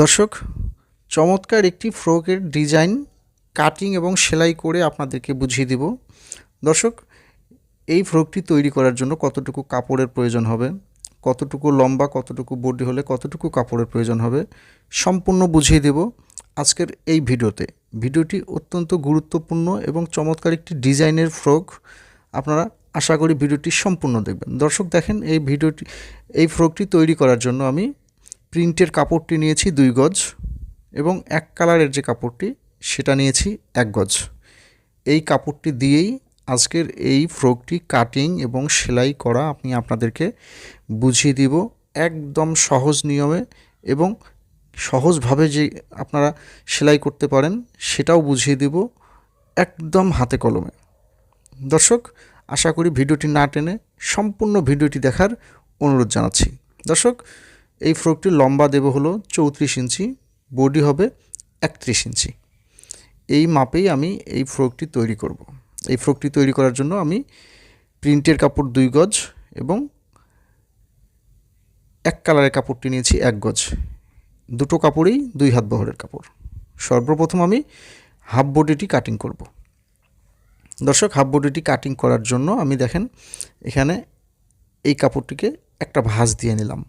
দর্শক, চমৎকার একটি ফ্রকের ডিজাইন, কাটিং এবং সেলাই করে আপনাদেরকে বুঝিয়ে দিব। দর্শক, এই ফ্রকটি তৈরি করার জন্য কতটুকু কাপড়ের প্রয়োজন হবে? কতটুকু লম্বা, কতটুকু বডি হলে কতটুকু কাপড়ের প্রয়োজন হবে? সম্পূর্ণ বুঝিয়ে দেব আজকের এই ভিডিওতে। ভিডিওটি অত্যন্ত গুরুত্বপূর্ণ এবং চমৎকার একটি ডিজাইনের ফ্রক। আপনারা আশা করি ভিডিওটি সম্পূর্ণ দেখবেন। দর্শক, দেখেন এই ভিডিওটি, এই ফ্রকটি তৈরি করার জন্য আমি প্রিন্টের কাপড়টি নিয়েছি দুই গজ এবং এক কালারের যে কাপড়টি, সেটা নিয়েছি এক গজ। এই কাপড়টি দিয়েই আজকের এই ফ্রকটি কাটিং এবং সেলাই করা আমি আপনাদেরকে বুঝিয়ে দিব একদম সহজ নিয়মে এবং সহজভাবে যে আপনারা সেলাই করতে পারেন, সেটাও বুঝিয়ে দিব একদম হাতে কলমে। দর্শক, আশা করি ভিডিওটি না টেনে সম্পূর্ণ ভিডিওটি দেখার অনুরোধ জানাচ্ছি। দর্শক এই ফ্রকটির লম্বা দেব হলো চৌত্রিশ ইঞ্চি, বডি হবে একত্রিশ ইঞ্চি এই মাপেই আমি এই ফ্রকটি তৈরি করব। এই ফ্রকটি তৈরি করার জন্য আমি প্রিন্টের কাপড় দুই গজ এবং এক কালারের কাপড়টি নিয়েছি এক গজ দুটো কাপড়েই দুই হাত বহরের কাপড় সর্বপ্রথম আমি হাফ বডিটি কাটিং করব। দর্শক, হাফ বডিটি কাটিং করার জন্য আমি দেখেন, এখানে এই কাপড়টিকে একটা ভাঁজ দিয়ে নিলাম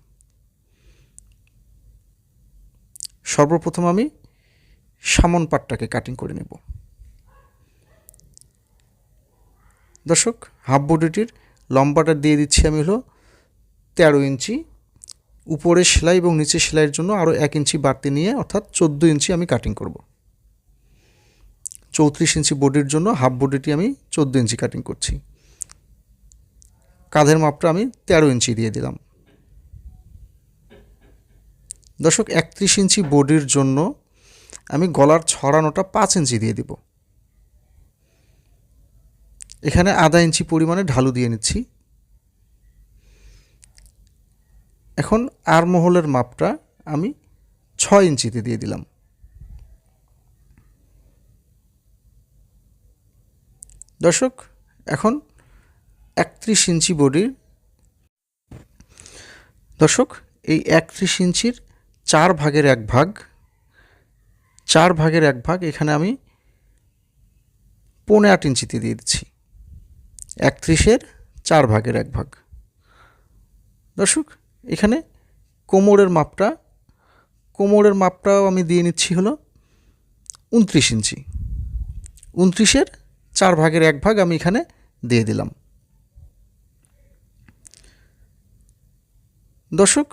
সর্বপ্রথম আমি সামন পাটটাকে কাটিং করে নেব। দর্শক হাফ বডিটির লম্বাটা দিয়ে দিচ্ছি আমি হলো তেরো ইঞ্চি। উপরে সেলাই এবং নিচে সেলাইয়ের জন্য আরও এক ইঞ্চি বাড়তি নিয়ে অর্থাৎ চোদ্দ ইঞ্চি আমি কাটিং করব। চৌত্রিশ ইঞ্চি বডির জন্য হাফ বডিটি আমি চোদ্দ ইঞ্চি কাটিং করছি। কাঁধের মাপটা আমি তেরো ইঞ্চি দিয়ে দিলাম। দর্শক, একত্রিশ ইঞ্চি বডির জন্য আমি গলার ছড়ানোটা পাঁচ ইঞ্চি দিয়ে দিব। এখানে আধা ইঞ্চি পরিমাণে ঢালু দিয়ে নিচ্ছি। এখন আরমহলের মাপটা আমি ছয় ইঞ্চিতে দিয়ে দিলাম। দর্শক, এখন একত্রিশ ইঞ্চি বডির, দর্শক, এই একত্রিশ ইঞ্চির চার ভাগের এক ভাগ, চার ভাগের এক ভাগ এখানে আমি পৌনে আট ইঞ্চিতে দিয়ে দিচ্ছি। একত্রিশের চার ভাগের এক ভাগ। দর্শক, এখানে কোমরের মাপটা, কোমরের মাপটাও আমি দিয়ে নিচ্ছি হলো উনত্রিশ ইঞ্চি। উনত্রিশের চার ভাগের এক ভাগ আমি এখানে দিয়ে দিলাম। দর্শক,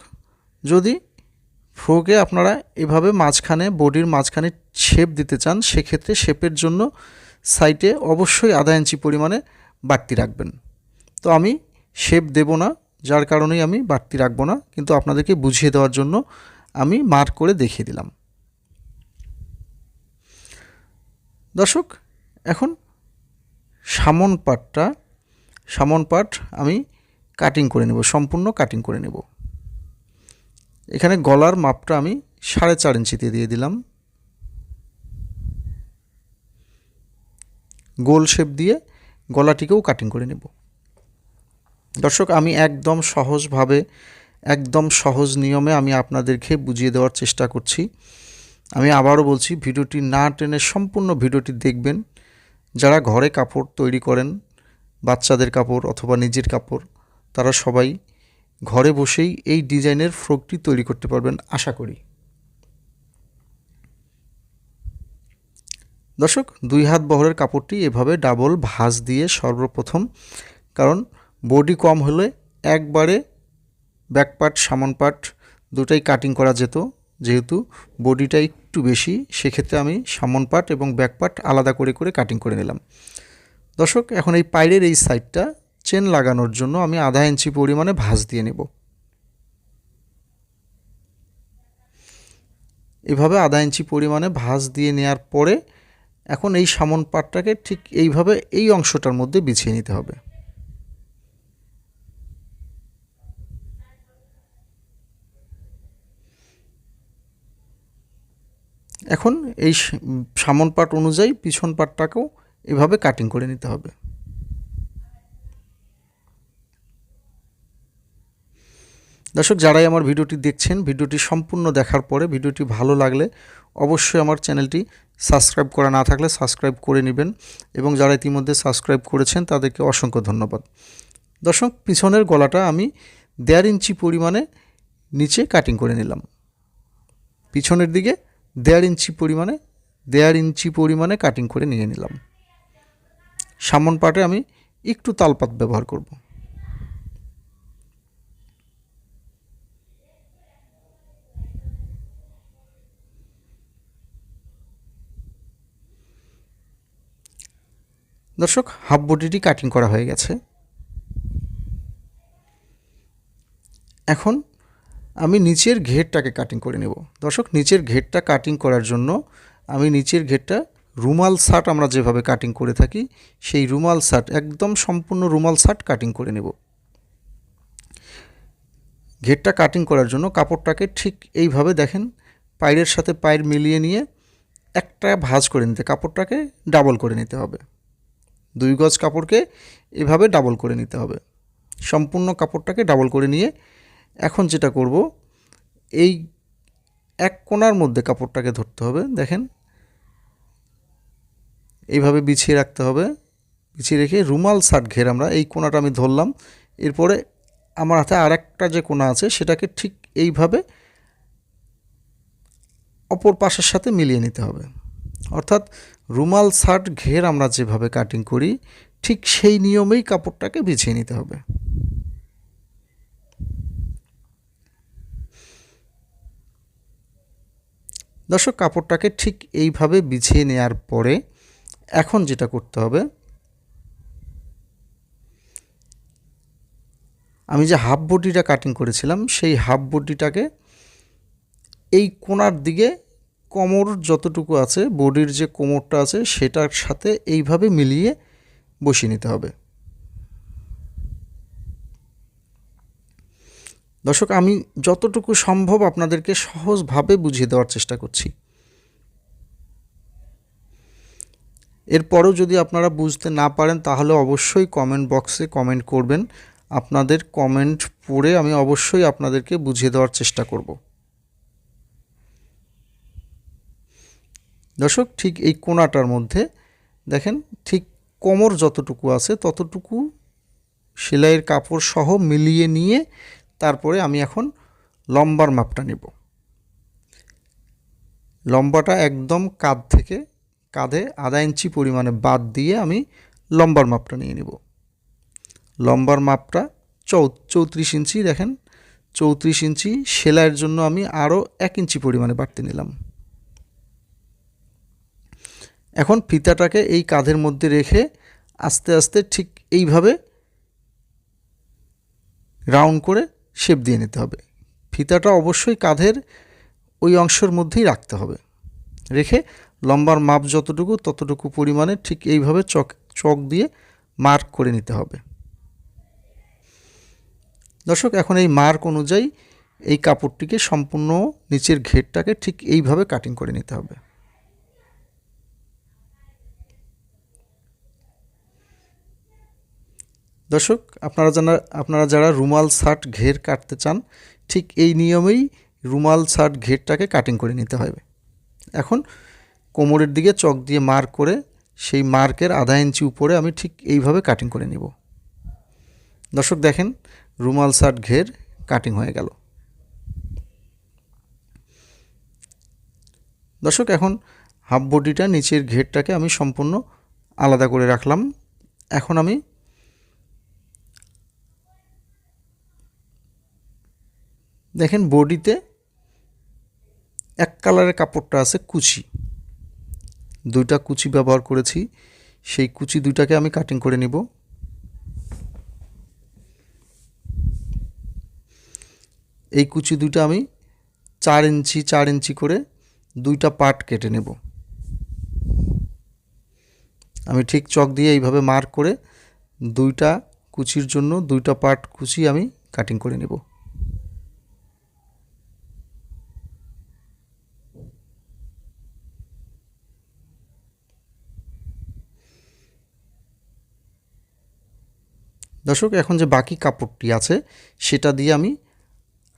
যদি ফ্রোকে আপনারা এভাবে মাঝখানে বডির মাঝখানে শেপ দিতে চান, সেক্ষেত্রে শেপের জন্য সাইটে অবশ্যই আধা ইঞ্চি পরিমাণে বাড়তি রাখবেন। তো আমি শেপ দেব না, যার কারণেই আমি বাড়তি রাখব না, কিন্তু আপনাদেরকে বুঝিয়ে দেওয়ার জন্য আমি মার্ক করে দেখিয়ে দিলাম। দর্শক, এখন সামন পাটটা, সামন পাট আমি কাটিং করে নেব, সম্পূর্ণ কাটিং করে নেব। এখানে গলার মাপটা আমি সাড়ে চার ইঞ্চিতে দিয়ে দিলাম। গোল শেপ দিয়ে গলাটিকেও কাটিং করে নেব। দর্শক, আমি একদম সহজভাবে, একদম সহজ নিয়মে আমি আপনাদেরকে বুঝিয়ে দেওয়ার চেষ্টা করছি। আমি আবারও বলছি, ভিডিওটি না টেনে সম্পূর্ণ ভিডিওটি দেখবেন। যারা ঘরে কাপড় তৈরি করেন, বাচ্চাদের কাপড় অথবা নিজের কাপড়, তারা সবাই ঘরে বসেই এই ডিজাইনের ফ্রকটি তৈরি করতে পারবেন আশা করি। দর্শক, দুই হাত বহরের কাপড়টি এভাবে ডাবল ভাঁজ দিয়ে সর্বপ্রথম, কারণ বডি কম হলে একবারে ব্যাক পার্ট, সামন পার্ট দুটাই কাটিং করা যেত, যেহেতু বডিটা একটু বেশি, সেক্ষেত্রে আমি সামন পার্ট এবং ব্যাক পার্ট আলাদা করে করে কাটিং করে নিলাম। দর্শক, এখন এই পাইরের এই সাইডটা চেন লাগানোর জন্য আমি আধা ইঞ্চি পরিমাণে ভাঁজ দিয়ে নেব। এভাবে আধা ইঞ্চি পরিমাণে ভাঁজ দিয়ে নেওয়ার পরে এখন এই সামন পাটটাকে ঠিক এইভাবে এই অংশটার মধ্যে বিছিয়ে নিতে হবে। এখন এই সামন পাট অনুযায়ী পিছন পাটটাকেও এভাবে কাটিং করে নিতে হবে। দর্শক, যারাই আমার ভিডিওটি দেখছেন, ভিডিওটি সম্পূর্ণ দেখার পরে ভিডিওটি ভালো লাগলে অবশ্যই আমার চ্যানেলটি সাবস্ক্রাইব করা না থাকলে সাবস্ক্রাইব করে নেবেন এবং যারা ইতিমধ্যে সাবস্ক্রাইব করেছেন, তাদেরকে অসংখ্য ধন্যবাদ। দর্শক, পিছনের গলাটা আমি দেড় ইঞ্চি পরিমাণে নিচে কাটিং করে নিলাম। পিছনের দিকে দেড় ইঞ্চি পরিমাণে, দেড় ইঞ্চি পরিমাণে কাটিং করে নিয়ে নিলাম। সামন পাটে আমি একটু তালপাত ব্যবহার করব। দর্শক, হাফ বডিটি কাটিং করা হয়ে গেছে। এখন আমি নিচের ঘেরটাকে কাটিং করে নেব। দর্শক, নিচের ঘেরটা কাটিং করার জন্য আমি নিচের ঘেরটা রুমাল শার্ট আমরা যেভাবে কাটিং করে থাকি, সেই রুমাল শার্ট একদম সম্পূর্ণ রুমাল শার্ট কাটিং করে নেব। ঘেরটা কাটিং করার জন্য কাপড়টাকে ঠিক এইভাবে দেখেন, পায়ের সাথে পায়ের মিলিয়ে নিয়ে একটা ভাঁজ করে নিতে, কাপড়টাকে ডাবল করে নিতে হবে। দুই গজ কাপড়কে এভাবে ডাবল করে নিতে হবে। সম্পূর্ণ কাপড়টাকে ডাবল করে নিয়ে এখন যেটা করব, এই এক কোণার মধ্যে কাপড়টাকে ধরতে হবে, দেখেন। এইভাবে বিছিয়ে রাখতে হবে, বিছিয়ে রেখে রুমাল শার্ট ঘের আমরা এই কোণাটা আমি ধরলাম। এরপরে আমার হাতে আর একটা যে কোণা আছে, সেটাকে ঠিক এইভাবে অপর পাশের সাথে মিলিয়ে নিতে হবে। অর্থাৎ রুমাল, শার্ট, ঘের আমরা যেভাবে কাটিং করি, ঠিক সেই নিয়মেই কাপড়টাকে বিছিয়ে নিতে হবে। দর্শক, কাপড়টাকে ঠিক এইভাবে বিছিয়ে নেওয়ার পরে এখন যেটা করতে হবে, আমি যে হাফ বডিটা কাটিং করেছিলাম, সেই হাফ বডিটাকে এই কোনার দিকে কোমর যতটুকু আছে, বডির যে কোমরটা আছে, সেটার সাথে এইভাবে মিলিয়ে বসিয়ে নিতে হবে। দর্শক, আমি যতটুকু সম্ভব আপনাদেরকে সহজভাবে বুঝিয়ে দেওয়ার চেষ্টা করছি। এরপরেও যদি আপনারা বুঝতে না পারেন, তাহলে অবশ্যই কমেন্ট বক্সে কমেন্ট করবেন। আপনাদের কমেন্ট পড়ে আমি অবশ্যই আপনাদেরকে বুঝিয়ে দেওয়ার চেষ্টা করব। দর্শক, ঠিক এই কোনাটার মধ্যে দেখেন, ঠিক কোমর যতটুকু আছে ততটুকু সেলাইয়ের কাপড় সহ মিলিয়ে নিয়ে তারপরে আমি এখন লম্বার মাপটা নেব। লম্বাটা একদম কাঁধ থেকে কাঁধে আধা ইঞ্চি পরিমাণে বাদ দিয়ে আমি লম্বার মাপটা নিয়ে নেব। লম্বার মাপটা চৌ, চৌত্রিশ ইঞ্চি দেখেন, চৌত্রিশ ইঞ্চি সেলাইয়ের জন্য আমি আরও এক ইঞ্চি পরিমাণে বাড়তে নিলাম। এখন ফিতাটাকে এই কাঁধের মধ্যে রেখে আস্তে আস্তে ঠিক এইভাবে রাউন্ড করে শেপ দিয়ে নিতে হবে। ফিতাটা অবশ্যই কাঁধের ওই অংশের মধ্যেই রাখতে হবে। রেখে লম্বার মাপ যতটুকু ততটুকু পরিমাণে ঠিক এইভাবে চক চক দিয়ে মার্ক করে নিতে হবে। দর্শক, এখন এই মার্ক অনুযায়ী এই কাপড়টিকে সম্পূর্ণ নিচের ঘেরটাকে ঠিক এইভাবে কাটিং করে নিতে হবে। দর্শক, আপনারা জানা, আপনারা যারা রুমাল শার্ট ঘের কাটতে চান, ঠিক এই নিয়মেই রুমাল শার্ট ঘেরটাকে কাটিং করে নিতে হবে। এখন কোমরের দিকে চক দিয়ে মার্ক করে সেই মার্কের আধা ইঞ্চি উপরে আমি ঠিক এইভাবে কাটিং করে নিব। দর্শক, দেখেন রুমাল শার্ট ঘের কাটিং হয়ে গেল। দর্শক, এখন হাফ বডিটা নিচের ঘেরটাকে আমি সম্পূর্ণ আলাদা করে রাখলাম। এখন আমি দেখেন বডিতে এক কালারের কাপড়টা আছে কুচি। দুইটা কুচি ব্যবহার করেছি। সেই কুচি দুইটাকে আমি কাটিং করে নিব। এই কুচি দুইটা আমি চার ইঞ্চি চার ইঞ্চি করে দুইটা পার্ট কেটে নেব। আমি ঠিক চক দিয়ে এইভাবে মার্ক করে দুইটা কুচির জন্য দুইটা পার্ট কুচি আমি কাটিং করে নেব। দর্শক, এখন যে বাকি কাপড়টি আছে, সেটা দিয়ে আমি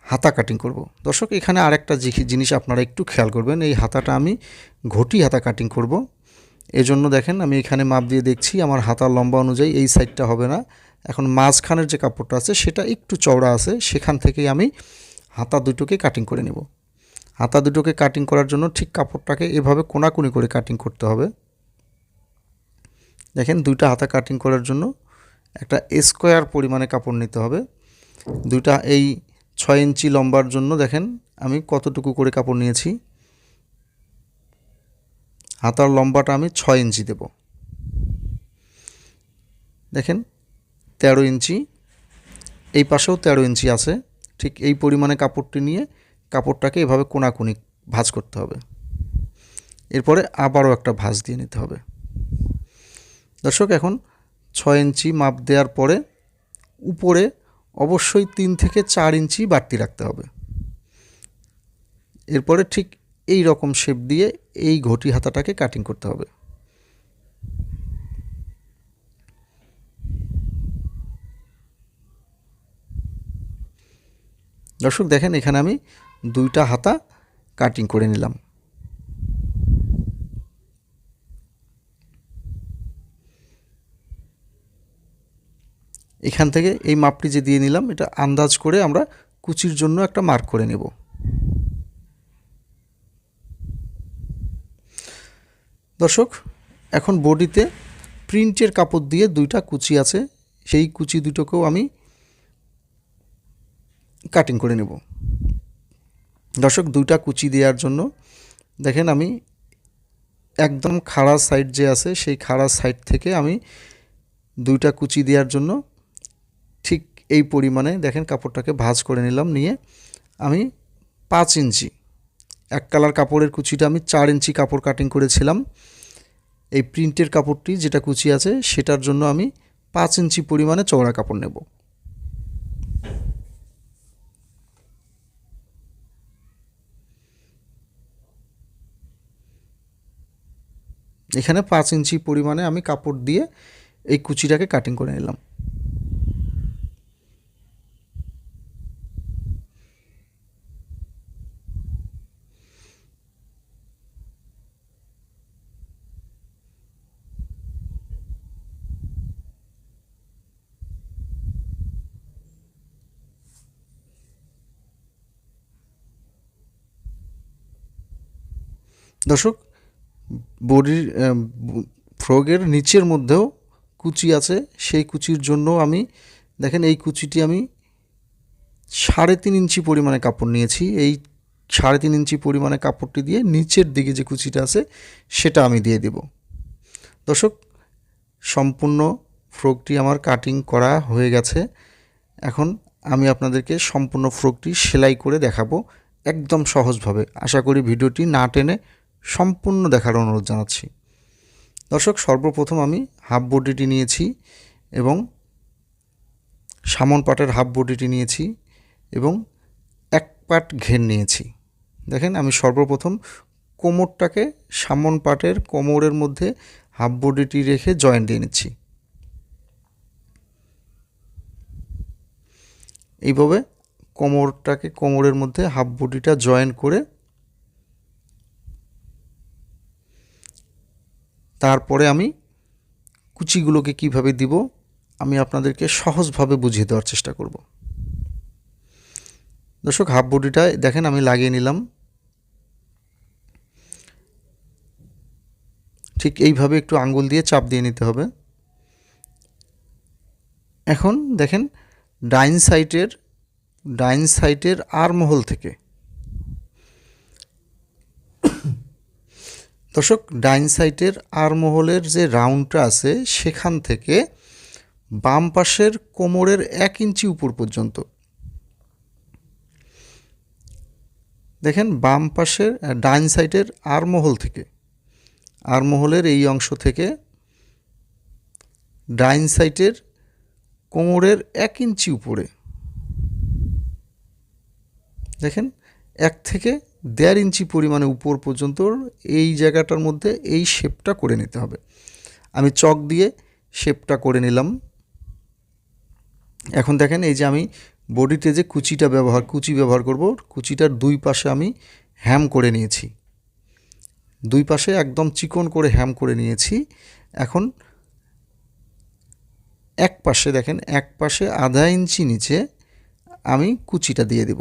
হাতা কাটিং করব। দর্শক, এখানে আরেকটা জিনিস আপনারা একটু খেয়াল করবেন। এই হাতাটা আমি ঘটি হাতা কাটিং করব। এজন্য দেখেন, আমি এখানে মাপ দিয়ে দেখছি, আমার হাতার লম্বা অনুযায়ী এই সাইডটা হবে না। এখন মাঝখানের যে কাপড়টা আছে, সেটা একটু চওড়া আছে। সেখান থেকেই আমি হাতা দুটোকে কাটিং করে নেব। হাতা দুটোকে কাটিং করার জন্য ঠিক কাপড়টাকে এভাবে কোনাকুনি করে কাটিং করতে হবে। দেখেন, দুইটা হাতা কাটিং করার জন্য একটা স্কোয়ার পরিমাণে কাপড় নিতে হবে। দুইটা এই ছয় ইঞ্চি লম্বার জন্য দেখেন আমি কতটুকু করে কাপড় নিয়েছি। হাতার লম্বাটা আমি ছয় ইঞ্চি দেব। দেখেন তেরো ইঞ্চি, এই পাশেও তেরো ইঞ্চি আছে। ঠিক এই পরিমাণে কাপড়টি নিয়ে কাপড়টাকে এভাবে কোনাকুনি ভাঁজ করতে হবে। এরপরে আবারও একটা ভাঁজ দিয়ে নিতে হবে। দর্শক, এখন ছয় ইঞ্চি মাপ দেওয়ার পরে উপরে অবশ্যই তিন থেকে চার ইঞ্চি বাড়তি রাখতে হবে। এরপরে ঠিক এই রকম শেপ দিয়ে এই ঘটি হাতাটাকে কাটিং করতে হবে। দর্শক দেখেন এখানে আমি দুইটা হাতা কাটিং করে নিলাম। এখান থেকে এই মাপটি যে দিয়ে নিলাম, এটা আন্দাজ করে আমরা কুচির জন্য একটা মার্ক করে নেব। দর্শক, এখন বডিতে প্রিন্টের কাপড় দিয়ে দুইটা কুচি আছে, সেই কুচি দুটোকেও আমি কাটিং করে নেব। দর্শক, দুইটা কুচি দেওয়ার জন্য দেখেন আমি একদম খাড়া সাইড যে আছে, সেই খাড়া সাইড থেকে আমি দুইটা কুচি দেওয়ার জন্য ঠিক এই পরিমাণে দেখেন কাপড়টাকে ভাজ করে নিলাম, নিয়ে আমি পাঁচ ইঞ্চি, এক কালার কাপড়ের কুচিটা আমি চার ইঞ্চি কাপড় কাটিং করেছিলাম। এই প্রিন্টের কাপড়টি যেটা কুচি আছে সেটার জন্য আমি পাঁচ ইঞ্চি পরিমাণে চওড়া কাপড় নেব। এখানে পাঁচ ইঞ্চি পরিমাণে আমি কাপড় দিয়ে এই কুচিটাকে কাটিং করে নিলাম। দর্শক, বডির ফ্রগের নিচের মধ্যেও কুচি আছে। সেই কুচির জন্য আমি, দেখেন এই কুচিটি আমি সাড়ে তিন ইঞ্চি পরিমাণে কাপড় নিয়েছি। এই সাড়ে তিন ইঞ্চি পরিমাণে কাপড়টি দিয়ে নিচের দিকে যে কুচিটা আছে, সেটা আমি দিয়ে দেব। দর্শক, সম্পূর্ণ ফ্রকটি আমার কাটিং করা হয়ে গেছে। এখন আমি আপনাদেরকে সম্পূর্ণ ফ্রকটি সেলাই করে দেখাবো একদম সহজভাবে। আশা করি ভিডিওটি না টেনে সম্পূর্ণ দেখার অনুরোধ জানাচ্ছি। দর্শক, সর্বপ্রথম আমি হাফ বডিটি নিয়েছি এবং সামন পাটের হাফ বডিটি নিয়েছি এবং এক পাট ঘের নিয়েছি। দেখেন, আমি সর্বপ্রথম কোমরটাকে সামন পাটের কোমরের মধ্যে হাফ বডিটি রেখে জয়েন্ট দিয়ে নিচ্ছি। এইভাবে কোমরটাকে কোমরের মধ্যে হাফ বডিটা জয়েন করে তারপরে আমি কুচিগুলোকে কীভাবে দিব, আমি আপনাদেরকে সহজভাবে বুঝিয়ে দেওয়ার চেষ্টা করব। দর্শক, হাফ বডিটা দেখেন, আমি লাগিয়ে নিলাম। ঠিক এইভাবে একটু আঙ্গুল দিয়ে চাপ দিয়ে নিতে হবে। এখন দেখেন, ডাইন সাইটের ডাইন সাইডের আরমহল থেকে দর্শক ডাইন সাইডের আরমহলের যে রাউন্ডটা আছে, সেখান থেকে বাম পাশের কোমরের এক ইঞ্চি উপর পর্যন্ত। দেখেন, বাম পাশের ডাইন সাইডের আরমহল থেকে। আরমহলের এই অংশ থেকে ডাইন সাইটের কোমরের এক ইঞ্চি উপরে। দেখেন, এক থেকে দেড় ইঞ্চি পরিমাণে উপর পর্যন্ত এই জায়গাটার মধ্যে এই শেপটা করে নিতে হবে। আমি চক দিয়ে শেপটা করে নিলাম। এখন দেখেন এই যে আমি বডিতে যে কুচিটা ব্যবহার, কুচি ব্যবহার করব, কুচিটার দুই পাশে আমি হ্যাম করে নিয়েছি। দুই পাশে একদম চিকন করে হ্যাম করে নিয়েছি। এখন এক পাশে দেখেন, এক পাশে আধা ইঞ্চি নিচে আমি কুচিটা দিয়ে দেব।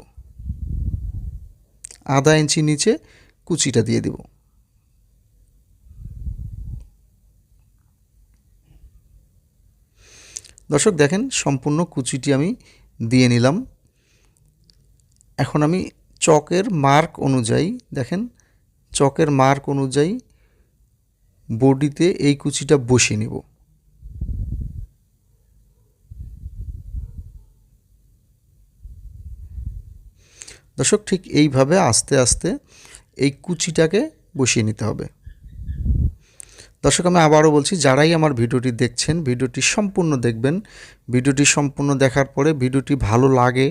আধা ইঞ্চি নিচে কুচিটা দিয়ে দেব। দর্শক, দেখেন সম্পূর্ণ কুচিটি আমি দিয়ে নিলাম। এখন আমি চকের মার্ক অনুযায়ী, দেখেন, চকের মার্ক অনুযায়ী বডিতে এই কুচিটা বসিয়ে নেব। দর্শক, ঠিক এইভাবে আস্তে আস্তে এই কুচিটাকে বসিয়ে নিতে হবে। দর্শক, আমি আবারও বলছি, যারাই আমার ভিডিওটি দেখছেন, ভিডিওটি সম্পূর্ণ দেখবেন। ভিডিওটি সম্পূর্ণ দেখার পরে ভিডিওটি ভালো লাগে,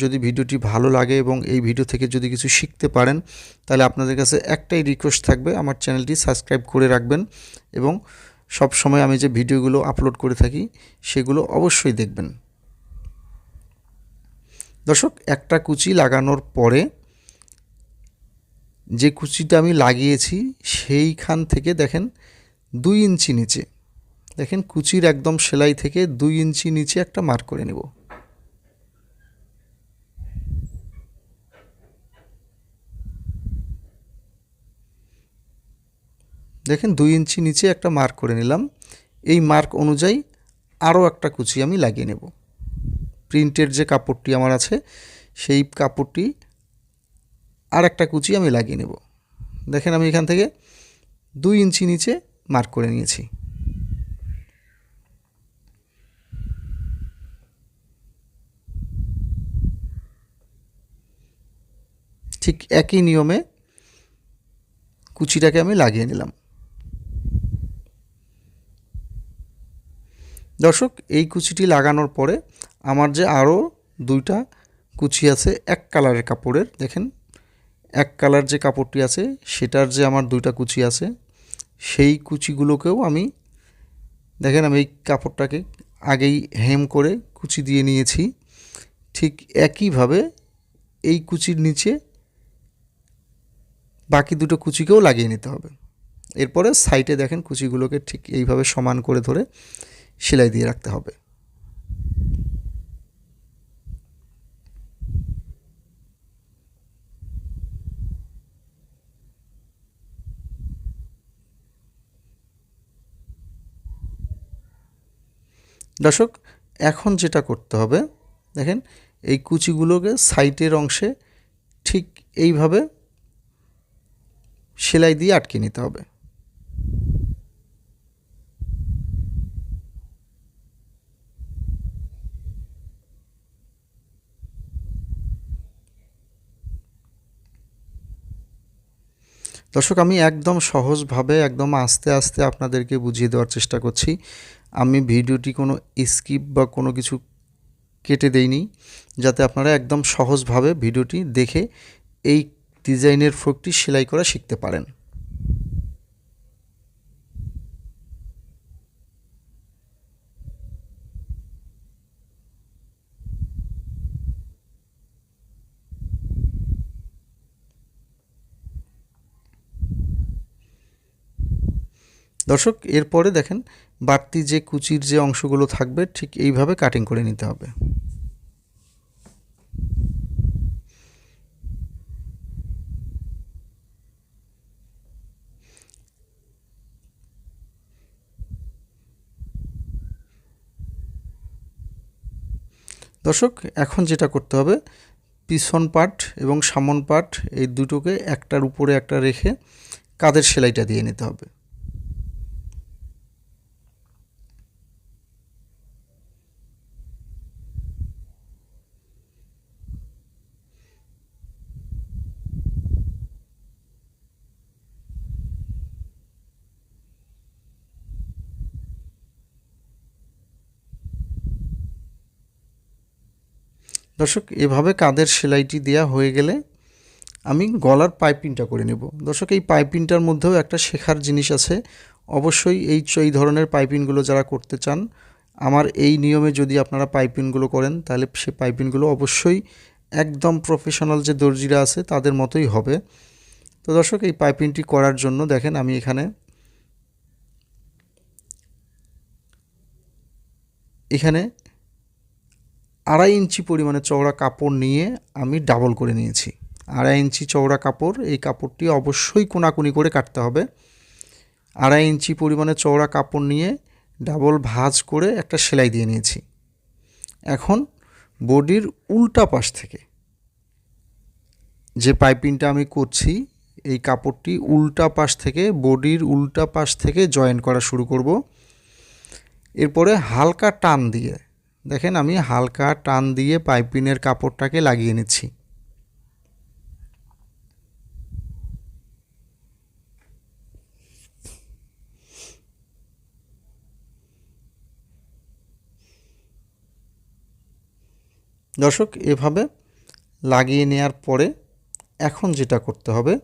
যদি ভিডিওটি ভালো লাগে এবং এই ভিডিও থেকে যদি কিছু শিখতে পারেন, তাহলে আপনাদের কাছে একটাই রিকোয়েস্ট থাকবে, আমার চ্যানেলটি সাবস্ক্রাইব করে রাখবেন এবং সব সময় আমি যে ভিডিওগুলো আপলোড করে থাকি, সেগুলো অবশ্যই দেখবেন। দর্শক, একটা কুচি লাগানোর পরে যে কুচিটা আমি লাগিয়েছি, সেইখান থেকে দেখেন দুই ইঞ্চি নিচে। দেখেন কুচির একদম সেলাই থেকে দুই ইঞ্চি নিচে একটা মার্ক করে নেব। দেখেন দুই ইঞ্চি নিচে একটা মার্ক করে নিলাম। এই মার্ক অনুযায়ী আরও একটা কুচি আমি লাগিয়ে নেব। প্রিন্টের যে কাপড়টি আমার আছে, সেই কাপড়টি আর একটা কুচি আমি লাগিয়ে নেব। দেখেন আমি এখান থেকে দুই ইঞ্চি নিচে মার্ক করে নিয়েছি। ঠিক একই নিয়মে কুচিটাকে আমি লাগিয়ে নিলাম। দর্শক, এই কুচিটি লাগানোর পরে আমার যে আরও দুইটা কুচি আছে এক কালারের কাপড়ের, দেখেন, এক কালার যে কাপড়টি আছে, সেটার যে আমার দুইটা কুচি আছে, সেই কুচিগুলোকেও আমি, দেখেন, আমি এই কাপড়টাকে আগেই হেম করে কুচি দিয়ে নিয়েছি। ঠিক একইভাবে এই কুচির নিচে বাকি দুটো কুচিকেও লাগিয়ে নিতে হবে। এরপরে সাইডে দেখেন কুচিগুলোকে ঠিক এইভাবে সমান করে ধরে সেলাই দিয়ে রাখতে হবে। দর্শক, এখন যেটা করতে হবে, দেখেন, এই কুচিগুলোকে সাইটের অংশে ঠিক এইভাবে সেলাই দিয়ে আটকে নিতে হবে। দর্শক, আমি একদম সহজভাবে, একদম আস্তে আস্তে আপনাদেরকে বুঝিয়ে দেওয়ার চেষ্টা করছি। আমি ভিডিওটি কোনো স্কিপ বা কোনো কিছু কেটে দেইনি, যাতে আপনারা একদম সহজভাবে ভিডিওটি দেখে এই ডিজাইনের ফ্রকটি সেলাই করা শিখতে পারেন। দর্শক, এরপরে দেখেন বাড়তি যে কুচির যে অংশগুলো থাকবে, ঠিক এইভাবে কাটিং করে নিতে হবে। দর্শক, এখন যেটা করতে হবে, পিছন পাট এবং সামন পাট এই দুটোকে একটার উপরে একটা রেখে কাদের সেলাইটা দিয়ে নিতে হবে। দর্শক, এভাবে কাঁধের সেলাইটি দেয়া হয়ে গেলে আমি গলার পাইপিংটা করে নেব। দর্শক, এই পাইপিংটার মধ্যেও একটা শেখার জিনিস আছে। অবশ্যই এই এই ধরনের পাইপিংগুলো যারা করতে চান, আমার এই নিয়মে যদি আপনারা পাইপিংগুলো করেন, তাহলে সে পাইপিংগুলো অবশ্যই একদম প্রফেশনাল যে দর্জিরা আছে, তাদের মতোই হবে। তো দর্শক, এই পাইপিংটি করার জন্য দেখেন আমি এখানে এখানে আড়াই ইঞ্চি পরিমাণে চওড়া কাপড় নিয়ে আমি ডাবল করে নিয়েছি। আড়াই ইঞ্চি চওড়া কাপড়, এই কাপড়টি অবশ্যই কোনাকুনি করে কাটতে হবে। আড়াই ইঞ্চি পরিমাণে চওড়া কাপড় নিয়ে ডাবল ভাঁজ করে একটা সেলাই দিয়ে নিয়েছি। এখন বডির উল্টা পাশ থেকে যে পাইপিংটা আমি করছি, এই কাপড়টি উল্টা পাশ থেকে, বডির উল্টা পাশ থেকে জয়েন করা শুরু করব। এরপরে হালকা টান দিয়ে দেখেন আমি হালকা টান দিয়ে পাইপিনের কাপড়টাকে লাগিয়ে নিচ্ছি। দর্শক, এভাবে লাগিয়ে নেওয়ার পরে এখন যেটা করতে হবে,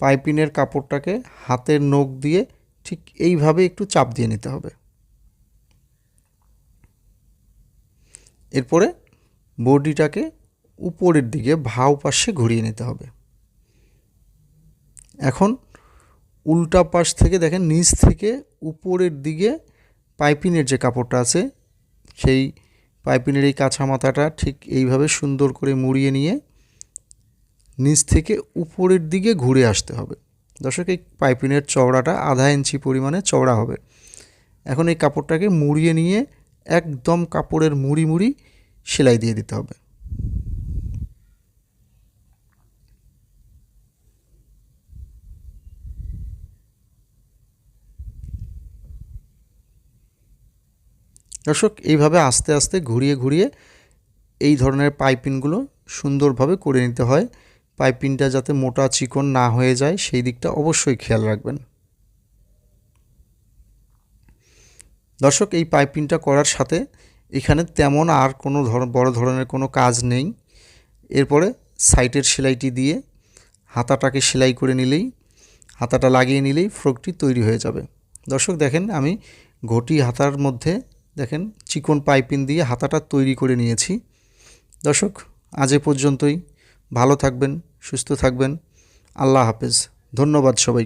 পাইপিনের কাপড়টাকে হাতের নখ দিয়ে ঠিক এইভাবে একটু চাপ দিয়ে নিতে হবে। এরপরে বডিটাকে উপরের দিকে ভাও পাশে ঘুরিয়ে নিতে হবে। এখন উল্টা পাশ থেকে দেখেন, নিচ থেকে উপরের দিকে পাইপিনের যে কাপড়টা আছে, সেই পাইপিনের এই কাঁচা মাথাটা ঠিক এইভাবে সুন্দর করে মুড়িয়ে নিয়ে নিচ থেকে উপরের দিকে ঘুরে আসতে হবে। দর্শক, এই পাইপিনের চওড়াটা আধা ইঞ্চি পরিমাণে চওড়া হবে। এখন এই কাপড়টাকে মুড়িয়ে নিয়ে একদম কাপড়ের মুড়ি মুড়ি সেলাই দিয়ে দিতে হবে। দর্শক, এইভাবে আস্তে আস্তে ঘুরিয়ে ঘুরিয়ে এই ধরনের পাইপিংগুলো সুন্দরভাবে করে নিতে হয়। পাইপিংটা যাতে মোটা চিকন না হয়ে যায়, সেই দিকটা অবশ্যই খেয়াল রাখবেন। দর্শক, এই পাইপিংটা করার সাথে এখানে তেমন আর কোনো বড় ধরনের কোনো কাজ নেই। এরপরে সাইটের সেলাইটি দিয়ে হাতাটাকে সেলাই করে নিলেই, হাতাটা লাগিয়ে নিলেই ফ্রকটি তৈরি হয়ে যাবে। দর্শক, দেখেন আমি ঘটি হাতার মধ্যে, দেখেন চিকন পাইপিং দিয়ে হাতাটা তৈরি করে নিয়েছি। দর্শক, আজ এ পর্যন্তই। ভালো থাকবেন, সুস্থ থাকবেন। আল্লাহ হাফেজ। ধন্যবাদ সবাই